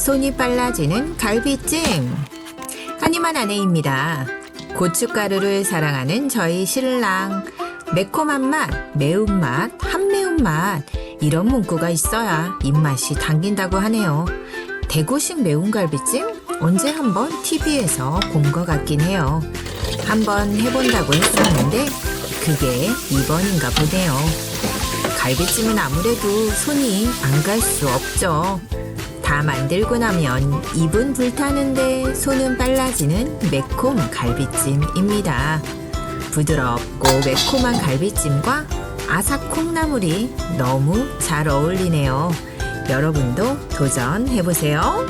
손이 빨라지는 갈비찜. 한이만 아내입니다. 고춧가루를 사랑하는 저희 신랑. 매콤한 맛, 매운맛, 한매운맛. 이런 문구가 있어야 입맛이 당긴다고 하네요. 대구식 매운 갈비찜? 언제 한번 TV에서 본 것 같긴 해요. 한번 해본다고 했었는데 그게 이번인가 보네요. 갈비찜은 아무래도 손이 안 갈 수 없죠. 다 만들고 나면 입은 불타는데 손은 빨라지는 매콤 갈비찜입니다. 부드럽고 매콤한 갈비찜과 아삭 콩나물이 너무 잘 어울리네요. 여러분도 도전해보세요.